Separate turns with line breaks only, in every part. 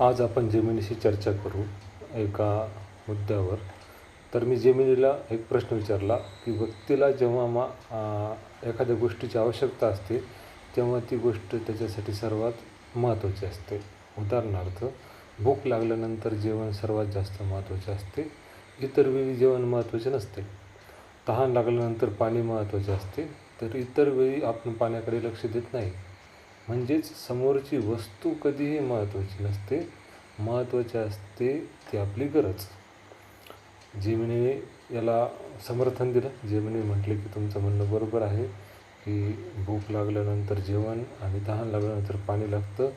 आज आपण जमिनीशी चर्चा करू एका मुद्द्यावर. तर मी जमिनीला एक प्रश्न विचारला की व्यक्तीला जेव्हा मा एखाद्या गोष्टीची आवश्यकता असते तेव्हा ती गोष्ट त्याच्यासाठी सर्वात महत्त्वाची असते. उदाहरणार्थ भूक लागल्यानंतर जेवण सर्वात जास्त महत्त्वाचे असते इतर वेळी जेवण महत्त्वाचे नसते. तहान लागल्यानंतर पाणी महत्त्वाचे असते तर इतर वेळी आपण पाण्याकडे लक्ष देत नाही. म्हणजेच समोरची वस्तू कधीही महत्त्वाची नसते महत्त्वाची असते ती आपली गरज. जेमिनी याला समर्थन दिलं. जेमिनी म्हटले की तुमचं म्हणणं बरोबर आहे की भूक लागल्यानंतर जेवण आणि तहान लागल्यानंतर पाणी लागतं.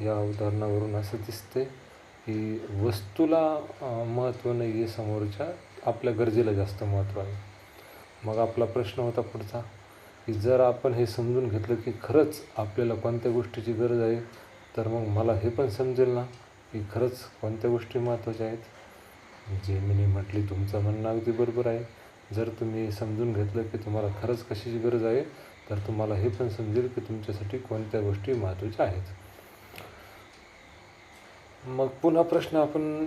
या उदाहरणावरून असं दिसते की वस्तूला महत्त्व नाही आहे समोरच्या आपल्या गरजेला जास्त महत्त्व आहे. मग आपला प्रश्न होता पुढचा. की जर आपण हे समजून घेतलं की खरंच आपल्याला कोणत्या गोष्टीची गरज आहे तर मग मला हे पण समजेल ना की खरंच कोणत्या गोष्टी महत्त्वाच्या आहेत. जेमिनी म्हटली तुमचं म्हणणं अगदी बरोबर आहे. जर तुम्ही समजून घेतलं की तुम्हाला खरंच कशाची गरज आहे तर तुम्हाला हे पण समजेल की तुमच्यासाठी कोणत्या गोष्टी महत्त्वाच्या आहेत. मग पुन्हा प्रश्न आपण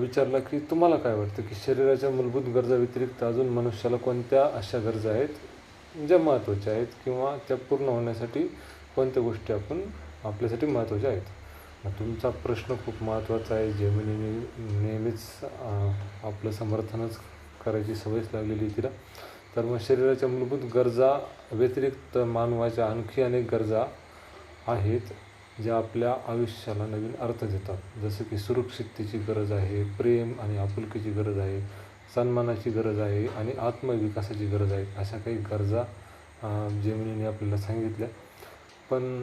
विचारला की तुम्हाला काय वाटतं की शरीराच्या मूलभूत गरजा व्यतिरिक्त अजून मनुष्याला कोणत्या अशा गरजा आहेत? ज्या महत्त्वाच्या आहेत किंवा त्या पूर्ण होण्यासाठी कोणत्या गोष्टी आपण आपल्यासाठी महत्त्वाच्या आहेत? मग तुमचा प्रश्न खूप महत्त्वाचा आहे. जेमिनीने नेहमीच आपलं समर्थनच करायची सवयच लागलेली आहे तिला. तर मग शरीराच्या मूलभूत गरजा व्यतिरिक्त मानवाच्या आणखी अनेक गरजा आहेत ज्या आपल्या आयुष्याला नवीन अर्थ देतात. जसं की सुरक्षिततेची गरज आहे प्रेम आणि आपुलकीची गरज आहे सन्मानाची गरज आहे आणि आत्मविकासाची गरज आहे अशा काही गरजा जेमिनीने आपल्याला सांगितल्या. पण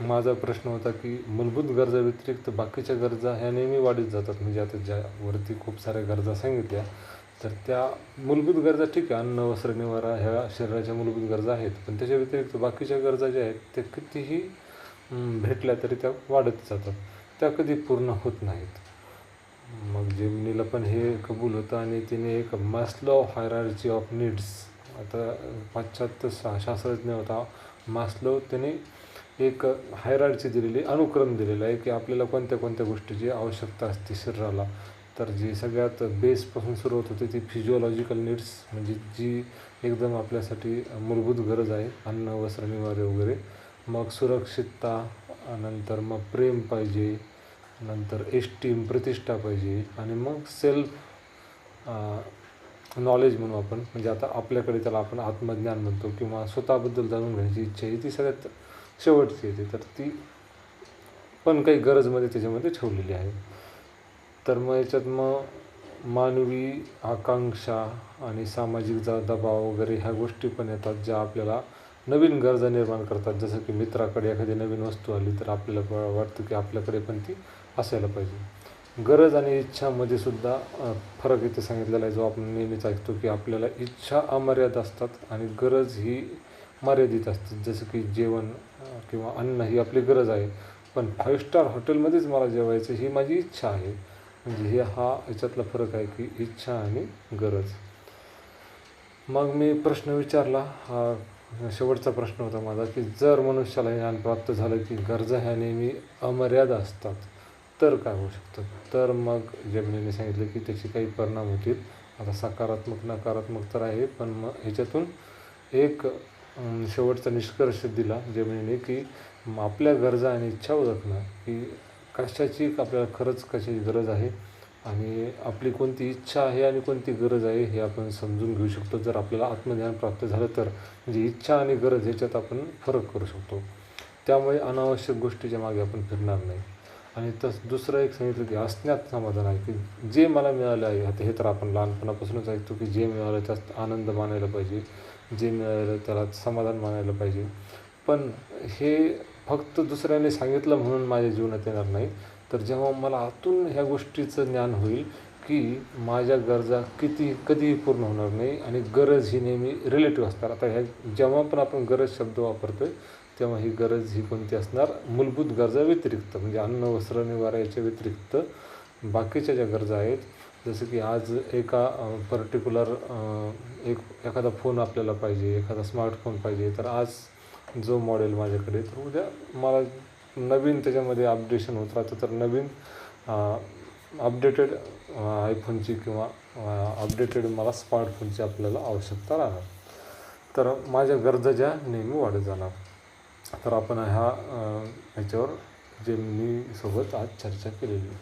माझा प्रश्न होता की मूलभूत गरजा व्यतिरिक्त बाकीच्या गरजा ह्या नेहमी वाढत जातात. म्हणजे आता ज्यावरती खूप साऱ्या गरजा सांगितल्या तर त्या मूलभूत गरजा ठीक आहे. अन्न वस्त्र निवारा ह्या शरीराच्या मूलभूत गरजा आहेत. पण त्याच्या व्यतिरिक्त बाकीच्या गरजा ज्या आहेत त्या कितीही भेटल्या तरी त्या वाढत जातात. त्या कधी पूर्ण होत नाहीत. जेमिनीला पण हे कबूल होतं आणि तिने एक मास्लो हायरार्जी ऑफ नीड्स आता पाश्चात्य शा शास्त्रज्ञ होता. मास्लो त्याने एक हायरार्ची दिलेली अनुक्रम दिलेला आहे की आपल्याला कोणत्या कोणत्या गोष्टीची आवश्यकता असते शरीराला. तर जी सगळ्यात बेसपासून सुरुवात होते ती फिजिओलॉजिकल नीड्स म्हणजे जी एकदम आपल्यासाठी मूलभूत गरज आहे अन्न वस्त्र निवारे वगैरे. मग सुरक्षितता नंतर मग प्रेम पाहिजे नंतर एस्टीम प्रतिष्ठा पाहिजे आणि मग सेल्फ नॉलेज म्हणू आपण. म्हणजे आता आपल्याकडे त्याला आपण आत्मज्ञान म्हणतो किंवा स्वतःबद्दल जाणून घेण्याची इच्छा आहे ती सगळ्यात शेवटची येते तर ती पण काही गरजमध्ये त्याच्यामध्ये ठेवलेली आहे. तर मग याच्यात मग मानवी आकांक्षा आणि सामाजिक जा दबाव वगैरे ह्या गोष्टी पण येतात ज्या आपल्याला नवीन गरजा निर्माण करतात. जसं की मित्राकडे एखादी नवीन वस्तू आली तर आपल्याला वाटतं की आपल्याकडे पण ती असायला पाहिजे. गरज आणि इच्छामध्ये सुद्धा फरक इथे सांगितलेला आहे जो आपण नेहमीच ऐकतो की आपल्याला इच्छा अमर्याद असतात आणि गरज ही मर्यादित असते. जसं की जेवण किंवा अन्न ही आपली गरज आहे. पण फाईव्ह स्टार हॉटेलमध्येच मला जेवायचं ही माझी इच्छा आहे. म्हणजे हे हा याच्यातला फरक आहे की इच्छा आणि गरज. मग मी प्रश्न विचारला. हा शेवटचा प्रश्न होता माझा की जर मनुष्याला ज्ञान प्राप्त झालं की गरजा ह्या नेहमी अमर्याद असतात. तर काय होऊ शकतं? तर मग जमिनीने सांगितलं की त्याचे काही परिणाम होतील. आता सकारात्मक नकारात्मक तर आहे पण मग ह्याच्यातून एक शेवटचा निष्कर्ष दिला जमिनीने की आपल्या गरजा आणि इच्छा ओळखणं की कशाची आपल्याला खरंच कशाची गरज आहे आणि आपली कोणती इच्छा आहे आणि कोणती गरज आहे हे आपण समजून घेऊ शकतो. जर आपल्याला आत्मज्ञान प्राप्त झालं तर म्हणजे इच्छा आणि गरज ह्याच्यात आपण फरक करू शकतो. त्यामुळे अनावश्यक गोष्टीच्या मागे आपण फिरणार नाही. आणि तस दुसरं एक सांगितलं की असण्यात समाधान आहे की जे मला मिळालं आहे आता हे तर आपण लहानपणापासूनच ऐकतो की जे मिळालं त्यात आनंद मानायला पाहिजे जे मिळालं त्याला समाधान मानायला पाहिजे. पण हे फक्त दुसऱ्याने सांगितलं म्हणून माझ्या जीवनात येणार नाही. तर जेव्हा मला आतून ह्या गोष्टीचं ज्ञान होईल की माझ्या गरजा किती कधीही पूर्ण होणार नाही आणि गरज ही नेहमी रिलेटिव्ह असणार. आता ह्या जेव्हा पण आपण गरज शब्द वापरतोय तेव्हा ही गरज ही कोणती असणार? मूलभूत गरजा व्यतिरिक्त म्हणजे अन्न वस्त्र निवारा याच्या व्यतिरिक्त बाकीच्या ज्या गरजा आहेत जसं की आज एका पर्टिक्युलर एक एखादा फोन आपल्याला पाहिजे एखादा स्मार्टफोन पाहिजे तर आज जो मॉडेल माझ्याकडे तर उद्या मला नवीन त्याच्यामध्ये अपडेशन होत राहतं. तर नवीन अपडेटेड आयफोनची किंवा अपडेटेड मला स्मार्टफोनची आपल्याला आवश्यकता राहणार. तर माझ्या गरजा ज्या नेहमी वाढत जाणार. तर आपण ह्या ह्याच्यावर जे मी सोबत आज चर्चा केलेली.